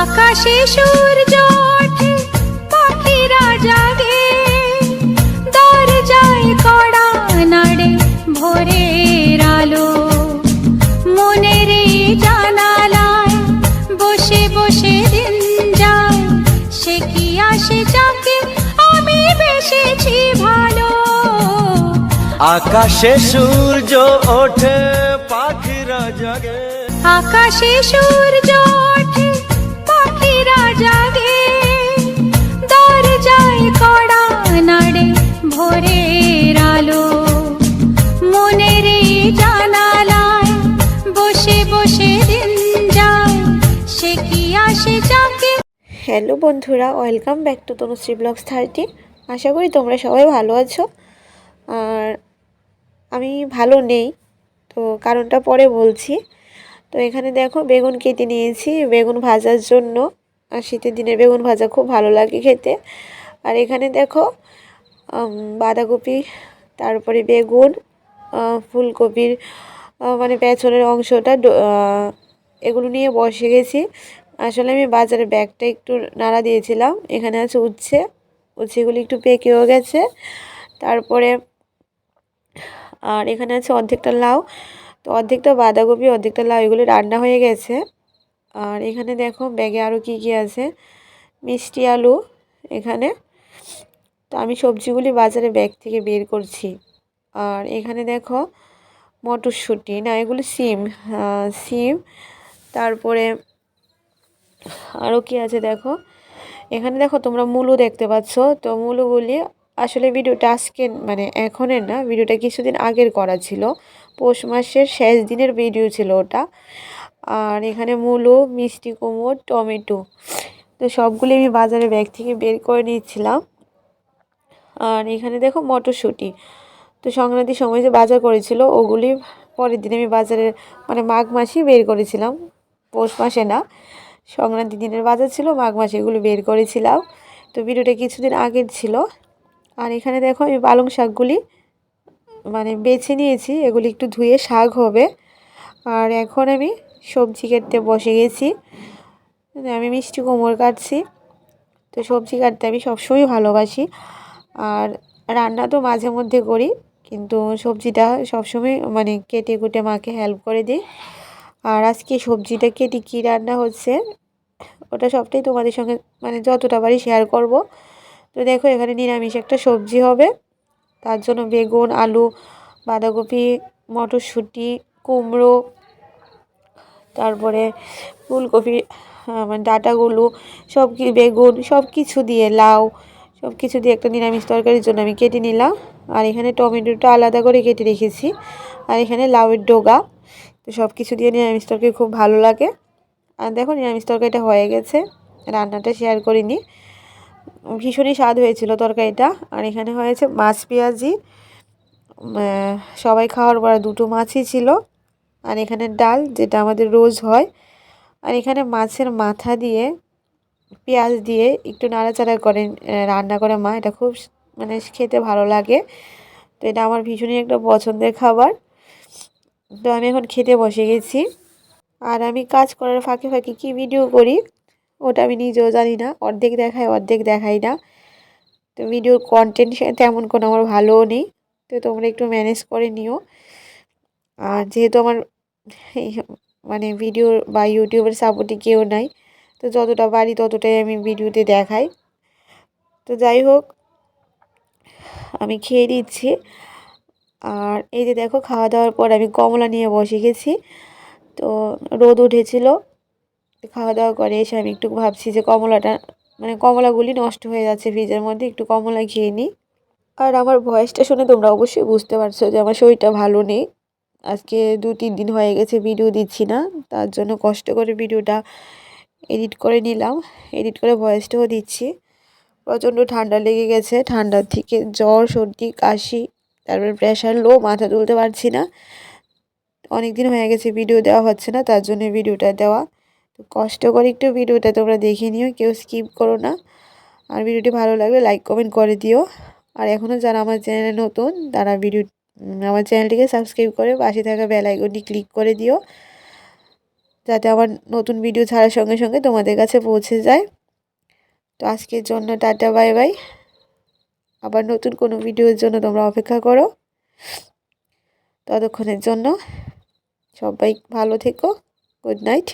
আকাশে সূর্য ওঠে পাখিরা জাগে দরজায় কড়া নাড়ে ভোরের আলো। মনের জানালায় বসে বসে দিন যায়। সে কি আসে যাকে আমি বেসেছি ভালো? আকাশে সূর্য ওঠে পাখিরা জাগে আকাশে সূর্য হ্যালো বন্ধুরা, welcome back to Tanushree blogs thirty. আশা করি তোমরা সবাই ভালো আছো। আর আমি ভালো নেই, তো কারণটা পরে বলছি। তো এখানে দেখো বেগুন কেটে নিয়েছি, বেগুন ভাজার জন্য। আর শীতের দিনে বেগুন ভাজা খুব ভালো লাগে খেতে। আর এখানে দেখো বাঁধাকপি, তারপরে বেগুন ফুলকপির মানে পেছনের অংশটা এগুলো নিয়ে বসে গেছি। আসলে আমি বাজারে ব্যাগটা একটু নাড়া দিয়েছিলাম। এখানে আছে উচ্ছে। উচ্ছেগুলি একটু পেকেও গেছে। তারপরে আর এখানে আছে অর্ধেকটা লাউ। তো অর্ধেকটা বাঁধাকপি, অর্ধেকটা লাউ, এগুলি রান্না হয়ে গেছে। আর এখানে দেখো ব্যাগে আরও কি কি আছে? মিষ্টি আলু এখানে। তো আমি সবজিগুলি বাজারে ব্যাগ থেকে বের করছি। আর এখানে দেখো মটরশুঁটি, না এগুলো সিম সিম। তারপরে আরও কি আছে দেখো? এখানে দেখো তোমরা মূলো দেখতে পাচ্ছ। তো মূলোগুলি আসলে ভিডিওটা আজকে মানে এখনের না, ভিডিওটা কিছুদিন আগের করা ছিল। পৌষ মাসের শেষ দিনের ভিডিও ছিল ওটা। আর এখানে মূলো, মিষ্টি কুমড়, টমেটো। তো সবগুলি আমি বাজারে ব্যাগ থেকে বের করে নিচ্ছিলাম। আর এখানে দেখো মটরশুঁটি। তো সংক্রান্তির সময় যে বাজার করেছিল, ওগুলি পরের দিন আমি বাজারে মানে মাঘ মাসেই বের করেছিলাম। পৌষ মাসে না। সংক্রান্তি দিনের বাজার ছিল, মাঘ মাসে এগুলো বের করেছিলাম। তো ভিডিওটা কিছুদিন আগের ছিল। আর এখানে দেখো, আমি পালং শাকগুলি মানে বেছে নিয়েছি, এগুলি একটু ধুয়ে শাক হবে। আর এখন আমি সবজি কাটতে বসে গেছি। আমি মিষ্টি কোমর কাটছি। তো সবজি কাটতে আমি সবসময় ভালোবাসি। আর রান্না তো মাঝে মধ্যে করি, কিন্তু সবজিটা সবসময় মানে কেটে কুটে মাকে হেল্প করে দিই। আর আজকে সবজিটা কেটে কী রান্না হচ্ছে, ওটা সবটাই তোমাদের সঙ্গে মানে যতটা পারি শেয়ার করব। তো দেখো, এখানে নিরামিষ একটা সবজি হবে। তার জন্য বেগুন, আলু, বাঁধাকপি, মটরশুঁটি, কুমড়ো, তারপরে ফুলকপি মানে ডাঁটাগুলো সব কি বেগুন সব কিছু দিয়ে লাউ সব কিছু দিয়ে একটা নিরামিষ তরকারির জন্য আমি কেটে নিলাম। আর এখানে টমেটোটা আলাদা করে কেটে রেখেছি। আর এখানে লাউয়ের ডোগা। তো সব কিছু দিয়ে নিরামিষ তরকারি খুব ভালো লাগে। আর দেখো নিরামিষ তরকারিটা হয়ে গেছে, রান্নাটা শেয়ার করিনি। ভীষণই স্বাদ হয়েছিল তরকারিটা। আর এখানে হয়েছে মাছ পেঁয়াজি। সবাই খাওয়ার পর দুটো মাছই ছিল। আর এখানে ডাল, যেটা আমাদের রোজ হয়। আর এখানে মাছের মাথা দিয়ে পেঁয়াজ দিয়ে একটু নাড়াচাড়া করে রান্না করে মা। এটা খুব মানে খেতে ভালো লাগে। তো এটা আমার ভীষণই একটা পছন্দের খাবার। তো আমি এখন খেতে বসে গেছি। আর আমি কাজ করার ফাঁকে ফাঁকে কী ভিডিও করি, ওটা আমি নিজেও জানি না। অর্ধেক দেখাই অর্ধেক দেখাই না। তো ভিডিওর কন্টেন্ট তেমন কোনো আমার ভালোও নেই। তো তোমরা একটু ম্যানেজ করে নিও। আর যেহেতু আমার মানে ভিডিও বা ইউটিউবের সাপোর্টে কেউ নাই, তো যতটা পারি ততটাই আমি ভিডিওতে দেখাই। তো যাই হোক, আমি খেয়ে দিচ্ছি আর এই যে দেখো, খাওয়া দাওয়ার পর আমি কমলা নিয়ে বসে গেছি। তো রোদ উঠেছিল, খাওয়া দাওয়া করে এসে আমি একটু ভাবছি যে কমলাটা মানে কমলাগুলি নষ্ট হয়ে যাচ্ছে ফ্রিজের মধ্যে, একটু কমলা খেয়ে নিই। আর আমার ভয়েসটা শুনে তোমরা অবশ্যই বুঝতে পারছ যে আমার শরীরটা ভালো নেই। আজকে দু তিন দিন হয়ে গেছে, ভিডিও দিচ্ছি না, তার জন্য কষ্ট করে ভিডিওটা এডিট করে নিলাম। এডিট করে ভয়েসটাও দিচ্ছি। প্রচণ্ড ঠান্ডা লেগে গেছে ঠান্ডার থেকে জ্বর, সর্দি, কাশি তারপরে প্রেশার লো মাথা তুলতে পারছি না। অনেক দিন হয়ে গেছে ভিডিও দেওয়া হচ্ছে না, তার জন্য ভিডিওটা দেওয়া। তো কষ্ট করে একটু ভিডিওটা তোমরা দেখে নিও, কেউ স্কিপ করো না। আর ভিডিওটি ভালো লাগলে লাইক কমেন্ট করে দিও। আর এখনও যারা আমার চ্যানেলে নতুন, তারা ভিডিও আমার চ্যানেলটিকে সাবস্ক্রাইব করে পাশে থাকা বেল আইকনটি ক্লিক করে দিও। যাতে আমার নতুন ভিডিও ছাড়ার সঙ্গে সঙ্গে তোমাদের কাছে পৌঁছে যায়। তো আজকের জন্য টাটা বাই বাই আবার নতুন কোনো ভিডিওর জন্য তোমরা অপেক্ষা করো। ততক্ষণের জন্য সবাই ভালো থেকো। Good night